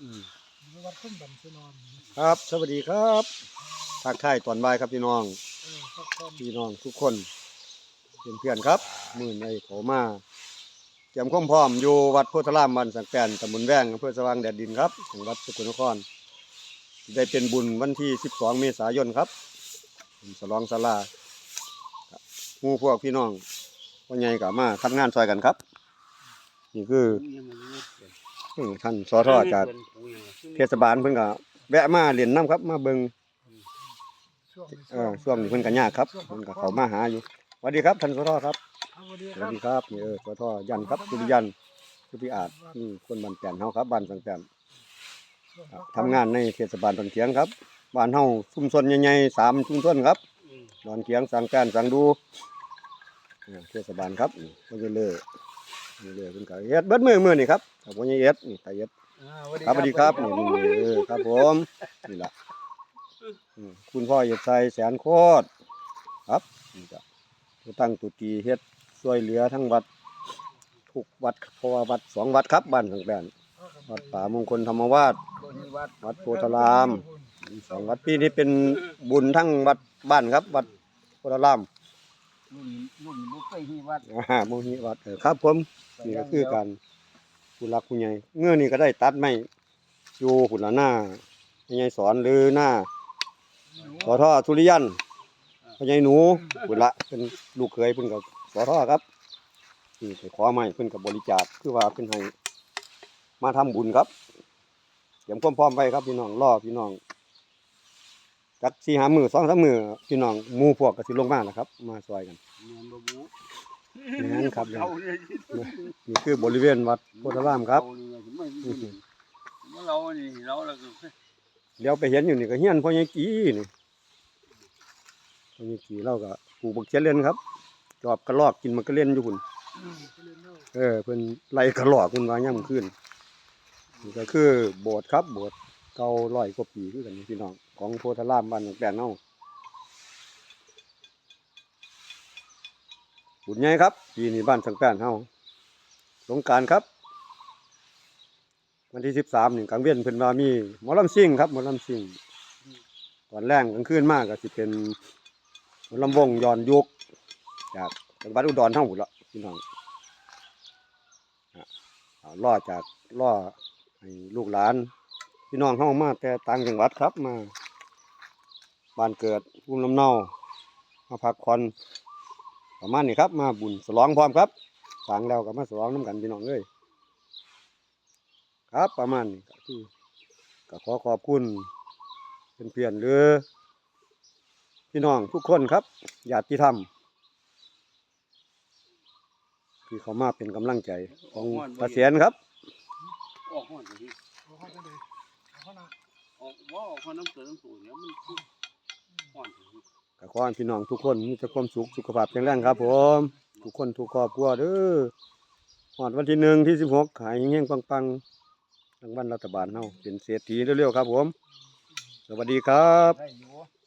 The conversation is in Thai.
วัดขึ้นบันชนอนครับ สวัสดีครับทักทายตอนบ่ายครับพี่น้องพี่น้องทุกคนเพื่อนเพื่อนๆครับมื่อในเขามาเตรียมความพร้อมอยู่วัดโพธารามบ้านสังแปนตำบลแวงอำเภอสว่างแดดดินครับจังหวัดสกลนคร ได้เป็นบุญวันที่ 12 เมษายนครับบุญฉลองศาลาหมู่พวกพี่น้องพ่อใหญ่ก็มาทำงานซอยกันครับ นี่คือ อืมท่านสอทอจากเทศบาลเพิ่นก็แวะมาเรียนน้ำครับ มาเบิงช่วงนี้เออช่วงนี้เพิ่นก็ยากครับเพิ่นก็เข้ามาหาอยู่สวัสดีครับท่านสอทอครับสวัสดีครับนี่เออสอทอยันครับสุริยันสุริอาจนี่คนบ้านแปนเฮาครับบ้านสังแปนช่วงคพัรับกผ่อทำงานในเทศบาลดอนเขียงครับบ้านเฮาชุมชนใหญ่ๆสามชุมชนครับดอนเขียงสังแปนสังดูเทศบาลครับนี่ก็จะเลย นี่เลยเพิ่นก็เฮ็ดเบิดมือมื้อนี่ครับครับบ่ใหญ่เฮ็ดนี่ตาเฮ็ดครับสวัสดีครับนี่นี่นี่เออครับผมนี่ละอืมคุณพ่อเหยียดใจแสนโคตรครับนี่จ้ะผู้ตั้งตุตีเฮ็ดช่วยเหลือทั้งวัดทุกวัดเพราะว่าวัดสองวัดครับบ้านสังแปนวัดป่ามงคลธรรมวาสวัดโพธารามสองวัดปีนี้เป็นบุญทั้งวัดบ้านครับ วัดโพธาราม รุ่นรุ่นบุเคยมีวัดอ่าโมหิวัดเออครับผมนี่ก็คือการผู้รักผู้ใหญ่เงื่อนี่ก็ได้ตัดไม้อยู่หุ่นละหน้าผู้ใหญ่สอนหรือหน้าสอท่อทุริยันพ่อใหญ่หนูพุ่นละเป็นลูกเคยเพิ่นกับสอท่อครับนี่ไปขอไม้เพิ่นกับบริจาคคือว่าเพิ่นให้มาทำบุญครับเตรียมความพร้อมไว้ครับพี่น้องรอพี่น้อง จักสี่หามือสองสามมือพี่น้องหมู่พวกก็สิลงมาแล้วครับ มาซอยกันเมียนบบูนั่นครับเขาเลยนี่คือบริเวณวัดโพธารามครับเขเลยไม่มีเมื่อเรานี่เราแล้วก็เดี๋ยวไปเห็นอยู่นี่ก็เฮียนพ่อใหญ่กีนี่พ่อใหญ่กีเราก็ปลูกบักเขียนเล่นครับจอบกระลอกกินมันก็เล่นอยู่พุ่นเออเพิ่นไล่กระหลอกมันว่าย่ำขึ้นนี่ก็คือโบสถ์ครับโบสถ์เก่าร้อยกว่าปีคือกันนี่พี่น้อง ของโพธารามบ้านแปลนเฮาบุญใหญ่ครับปีนี้บ้านสังแปนเฮาสงการครับ วันที่สิบสามหนี่กลางเวียนเพิ่นว่ามีหมอลำซิ่งครับหมอลำซิ่งตอนแรกกลางคืนมากก็สิเป็นหมอลำวงย้อนยุคจากจังหวัดอุดรเฮาหมดละพี่น้องล่อจากล่อให้ลูกหลาน พี่น้องเข้ามาแต่ต่างจังหวัดครับมา บ้านเกิดภูมิลำเนามาพักผ่อนประมาณนี้ครับ มาบุญสลองพร้อมครับสั่งแล้วก็มาสลองน้ำกันพี่น้องเลยครับประมาณนี้ก็คือก็ขอขอบคุณเป็นเพื่อนหรือพี่น้องทุกคนครับญาติธรรมที่เขามาเป็นกำลังใจของตาเสียนครับออกห้อนสิเอาเข้าจะได้เอาเข้านะออกว่าออกห้อนน้ำเกลือน้ำสูเนี่ยมัน คืออนสิก็ขอให้พี่น้องทุกคนมีแต่ความสุขสุขภาพแข็งแรงครับ ผม ทุกคนทุกครอบครัวเด้อหอดวันที่หนึ่งที่สิบหกขายเงี้ยงปังๆรางวัลรัฐบาลเฮาเป็นเศรษฐีเร็วๆครับ ผม สวัสดีครับ